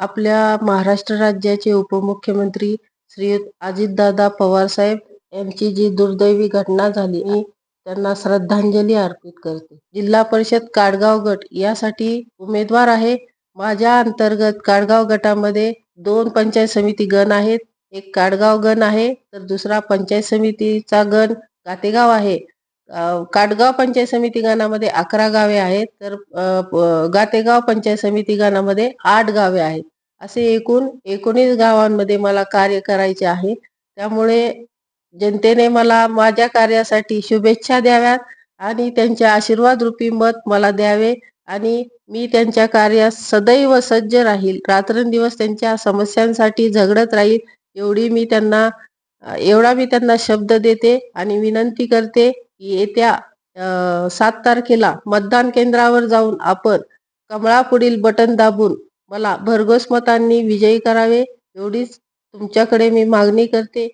आपल्या महाराष्ट्र राज्याचे उपमुख्यमंत्री श्रीयुत अजितदादा पवारसाहेब यांची जी दुर्दैवी घटना झाली मी त्यांना श्रद्धांजली अर्पित करते. जिल्हा परिषद काडगाव गट यासाठी उमेदवार आहे. माझ्या अंतर्गत काडगाव गटामध्ये दोन पंचायत समिती गण आहेत. एक काडगाव गण आहे तर दुसरा पंचायत समितीचा गण गातेगाव आहे. काटगाव पंचायत समिती गाणामध्ये अकरा गावे आहेत तर गातेगाव पंचायत समिती गाणामध्ये आठ गावे आहेत. असे एकूण एकोणीस गावांमध्ये मला कार्य करायचे आहे. त्यामुळे जनतेने मला माझ्या कार्यासाठी शुभेच्छा द्याव्यात आणि त्यांच्या आशीर्वाद रूपी मत मला द्यावे आणि मी त्यांच्या कार्यास सदैव सज्ज राहील. रात्रंदिवस त्यांच्या समस्यांसाठी झगडत राहील एवढी मी त्यांना एवढा मी त्यांना शब्द देते आणि विनंती करते. येत्या सात तारखेला मतदान केंद्रावर जाऊन आपण कमळापुढील बटन दाबून मला भरघोस मतांनी विजयी करावे एवढीच तुमच्याकडे मी मागणी करते.